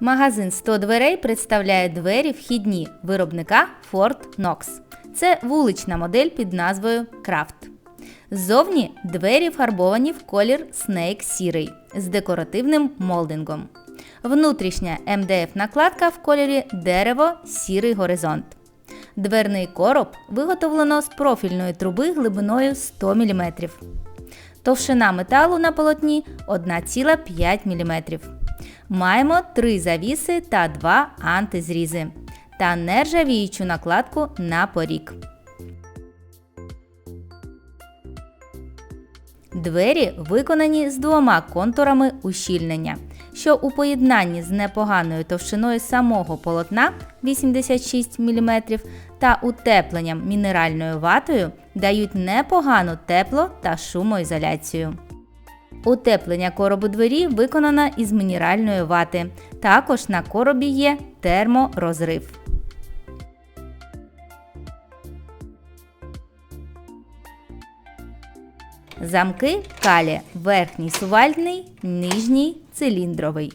Магазин 100 дверей представляє двері вхідні виробника Fort Knox. Це вулична модель під назвою Craft. Ззовні двері фарбовані в колір Snake сірий з декоративним молдингом. Внутрішня МДФ накладка в кольорі дерево сірий горизонт. Дверний короб виготовлено з профільної труби глибиною 100 мм. Товщина металу на полотні 1,5 мм. Маємо три завіси та два антизрізи та нержавіючу накладку на порік. Двері виконані з двома контурами ущільнення, що у поєднанні з непоганою товщиною самого полотна 86 мм та утепленням мінеральною ватою дають непогану тепло та шумоізоляцію. Утеплення коробу двері виконано із мінеральної вати. Також на коробі є терморозрив. Замки калі верхній сувальний, нижній циліндровий.